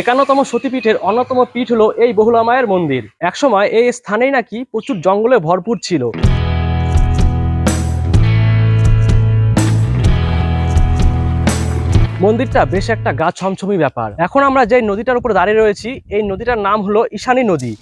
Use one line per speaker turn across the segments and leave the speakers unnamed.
একান্নতম সতীপীঠের অন্যতম পীঠ হলো এই বহুলামায়ের মন্দির। একসময় এই স্থানেই নাকি প্রচুর জঙ্গলে ভরপুর ছিল। মন্দিরটা বেশ একটা গা ছমছমি ব্যাপার। এখন আমরা যে নদীটার উপর দাঁড়িয়ে রয়েছি, এই নদীটার নাম হলো ঈশানী নদী।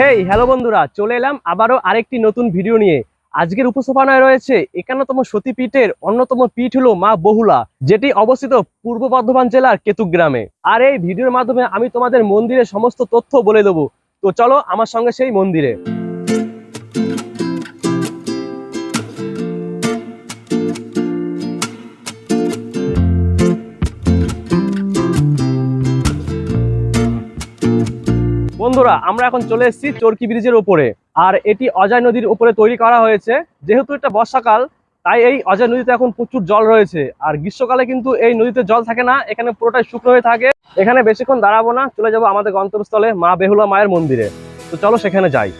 হেই হ্যালো বন্ধুরা, চলে এলাম আবারও আরেকটি নতুন ভিডিও নিয়ে। আজকের উপস্থাপনায় রয়েছে একান্নতম সতীপীঠের অন্যতম পীঠ হলো মা বহুলা, যেটি অবস্থিত পূর্ব বর্ধমান জেলার কেতুগ্রামে আর এই ভিডিওর মাধ্যমে আমি তোমাদের মন্দিরের সমস্ত তথ্য বলে দেবো। তো চলো আমার সঙ্গে সেই মন্দিরে। বন্ধুরা আমরা এখন চলে এসেছি চরকি ব্রিজের উপরে। আর এটি অজয় নদীর উপরে তৈরি করা হয়েছে। যেহেতু এটা বর্ষাকাল, তাই এই অজয় নদীতে এখন প্রচুর জল রয়েছে। আর গ্রীষ্মকালে কিন্তু এই নদীতে জল থাকে না, এখানে পুরোটাই শুকনো হয়ে থাকে। এখানে বেশিক্ষণ দাঁড়াবো না, চলে যাব আমাদের গন্তব্যস্থলে মা বেহুলা মায়ের মন্দিরে। তো চলো সেখানে যাই।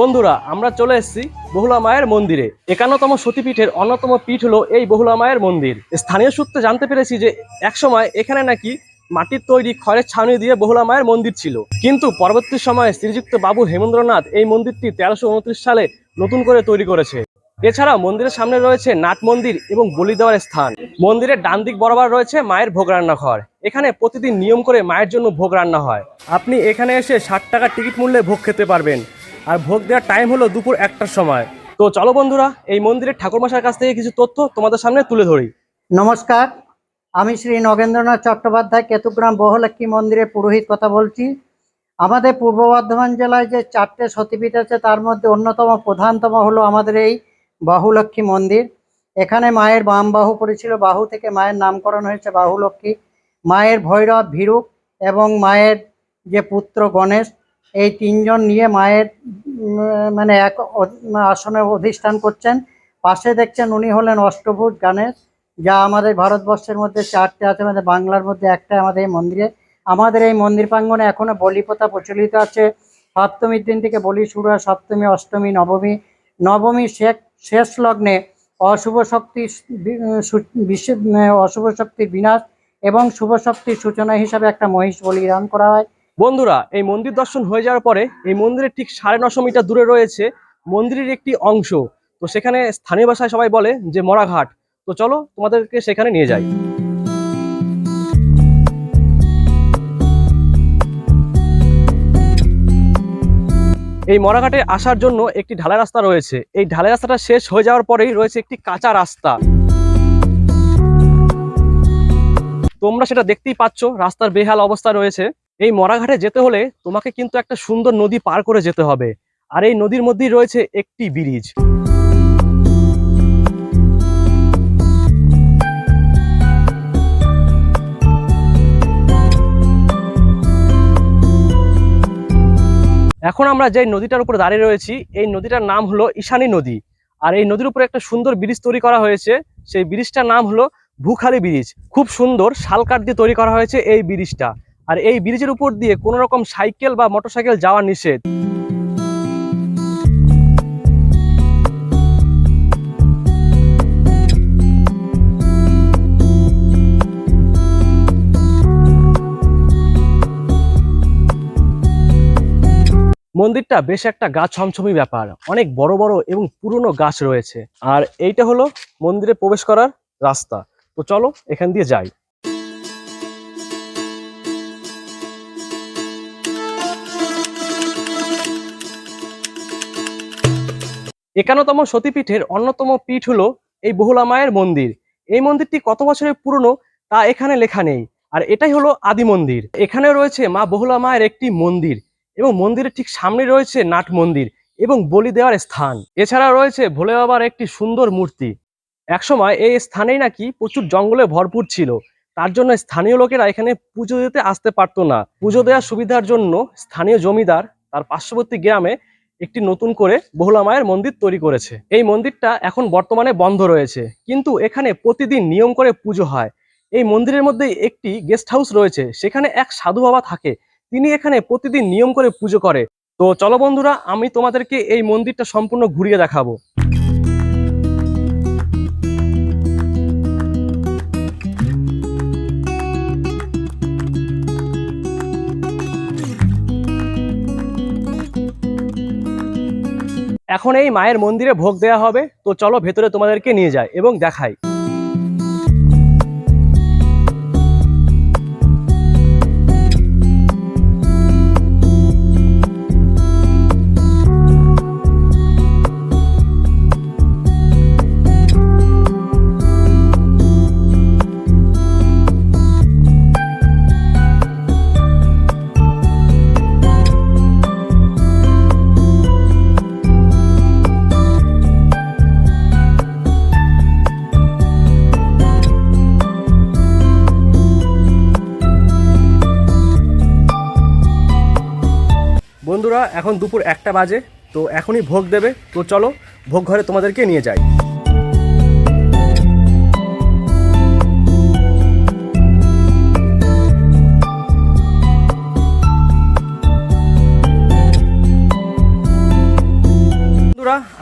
বন্ধুরা, আমরা চলে এসেছি বহুলা মায়ের মন্দিরে। একান্নতম সতীপীঠের অন্যতম পীঠ হলো এই বহুলা মায়ের মন্দির। স্থানীয় সূত্রে জানতে পেরেছি যে, একসময় এখানে নাকি মাটির তৈরি খড়ের ছাউনি দিয়ে বহুলা মায়ের মন্দির ছিল। কিন্তু পরবর্তী সময়ে শ্রীযুক্ত বাবু হেমেন্দ্রনাথ এই মন্দিরটি তেরোশো সালে নতুন করে তৈরি করেছে। এছাড়া মন্দিরের সামনে রয়েছে নাট মন্দির এবং বলি দেওয়ার স্থান। মন্দিরের ডান দিক বরাবর রয়েছে মায়ের ভোগ রান্নাঘর এখানে প্রতিদিন নিয়ম করে মায়ের জন্য ভোগ রান্না হয়। আপনি এখানে এসে ষাট টাকার টিকিট মূল্যে ভোগ খেতে পারবেন। আর ভোগ দেওয়ার টাইম হলো দুপুর একটার সময়। তো চলো বন্ধুরা, এই মন্দিরের ঠাকুরমশার কাছ থেকে কিছু তথ্য তোমাদের সামনে তুলে ধরি।
নমস্কার, আমি শ্রী নগেন্দ্রনাথ চট্টোপাধ্যায়, কেতুগ্রাম বহলক্ষ্মী মন্দিরের পুরোহিত কথা বলছি। আমাদের পূর্ব বর্ধমান জেলায় যে চারটে সতীপীঠ আছে, তার মধ্যে অন্যতম, প্রধানতম হলো আমাদের এই বাহুলক্ষ্মী মন্দির। এখানে মায়ের বাম বাহু পড়েছিল, বাহু থেকে মায়ের নামকরণ হয়েছে বাহুলক্ষ্মী। মায়ের ভৈরব ভীরুক এবং মায়ের যে পুত্র গণেশ এই তিনজন নিয়ে মায়ের মানে এক আসনে অধিষ্ঠান করছেন। পাশে দেখছেন উনি হলেন অষ্টভুজ গণেশ যা আমাদের ভারতবর্ষের মধ্যে চারটে আছে আমাদের বাংলার মধ্যে একটা আমাদের এই মন্দিরে। আমাদের এই মন্দির প্রাঙ্গণে এখনও বলি প্রথা প্রচলিত আছে। সপ্তমীর দিন থেকে বলি শুরু হয়, সপ্তমী, অষ্টমী, নবমী। নবমী শেষ লগ্নে অশুভ শক্তি বিশ্ব অশুভ শক্তির বিনাশ এবং শুভ শক্তির সূচনা হিসাবে একটা মহিষ বলিদান করা হয়।
বন্ধুরা, এই মন্দির দর্শন হয়ে যাওয়ার পরে এই মন্দিরের ঠিক সাড়ে নশো মিটার দূরে রয়েছে মন্দিরের একটি অংশ। তো সেখানে স্থানীয় ভাষায় সবাই বলে যে মরাঘাট। তো চলো তোমাদেরকে সেখানে নিয়ে যাই। এই মরাঘাটে আসার জন্য একটি ঢালাই রাস্তা রয়েছে। এই ঢালাই রাস্তাটা শেষ হয়ে যাওয়ার পরেই রয়েছে একটি কাঁচা রাস্তা। তোমরা সেটা দেখতেই পাচ্ছ, রাস্তার বেহাল অবস্থা রয়েছে। এই মরাঘাটে যেতে হলে তোমাকে কিন্তু একটা সুন্দর নদী পার করে যেতে হবে। আর এই নদীর মধ্যেই রয়েছে একটি ব্রিজ। এখন আমরা যে নদীটার উপর দাঁড়িয়ে রয়েছি, এই নদীটার নাম হলো ঈশানী নদী। আর এই নদীর উপরে একটা সুন্দর ব্রিজ তৈরি করা হয়েছে। সেই ব্রিজটার নাম হলো ভুখালি ব্রিজ। খুব সুন্দর শাল কাঠ দিয়ে তৈরি করা হয়েছে এই ব্রিজটা। আর এই ব্রিজের উপর দিয়ে কোনো রকম সাইকেল বা মোটরসাইকেল যাওয়া নিষেধ। মন্দিরটা বেশ একটা গা ছমছমি ব্যাপার। অনেক বড় বড় এবং পুরনো গাছ রয়েছে। আর এইটা হলো মন্দিরে প্রবেশ করার রাস্তা। তো চলো এখান দিয়ে যাই। একান্নতম সতীপীঠের অন্যতম পীঠ হলো এই বহুলা মায়ের মন্দির। এই মন্দিরটি কত বছরের পুরনো তা এখানে লেখা নেই। আর এটাই হলো আদি মন্দির। এখানে রয়েছে মা বহুলা মায়ের একটি মন্দির এবং মন্দিরের ঠিক সামনে রয়েছে নাট মন্দির এবং বলি দেওয়ার স্থান। এছাড়া রয়েছে ভোলে বাবার একটি সুন্দর মূর্তি। একসময় এই স্থানেই নাকি প্রচুর জঙ্গলে ভরপুর ছিল। তার জন্য স্থানীয় লোকেরা এখানে পুজো দিতে আসতে পারতো না। পুজো দেওয়ার সুবিধার জন্য স্থানীয় জমিদার তার পার্শ্ববর্তী গ্রামে একটি নতুন করে বহুলা মায়ের মন্দির তৈরি করেছে। এই মন্দিরটা এখন বর্তমানে বন্ধ রয়েছে, কিন্তু এখানে প্রতিদিন নিয়ম করে পুজো হয়। এই মন্দিরের মধ্যে একটি গেস্ট হাউস রয়েছে, সেখানে এক সাধু বাবা থাকে, তিনি এখানে প্রতিদিন নিয়ম করে পুজো করে। তো চলো বন্ধুরা, আমি তোমাদেরকে এই মন্দিরটা সম্পূর্ণ ঘুরিয়ে দেখাবো। এখন এই মায়ের মন্দিরে ভোগ দেয়া হবে। তো চলো ভেতরে তোমাদেরকে নিয়ে যায় এবং দেখাই। বন্ধুরা, এখন দুপুর একটা বাজে, তো এখনই ভোগ দেবে। তো চলো, ভোগ ঘরে তোমাদেরকে নিয়ে যাই।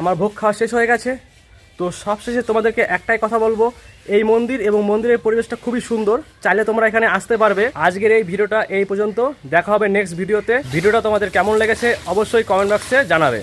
আমার ভোগ খাওয়া শেষ হয়ে গেছে। তো সবশেষে তোমাদেরকে একটাই কথা বলব এই মন্দির এবং মন্দিরের পরিবেশটা খুবই সুন্দর। চাইলে তোমরা এখানে আসতে পারবে। আজকের এই ভিডিওটা এই পর্যন্ত। দেখা হবে নেক্সট ভিডিওতে ভিডিওটা তোমাদের কেমন লেগেছে অবশ্যই কমেন্ট বক্সে জানাবে।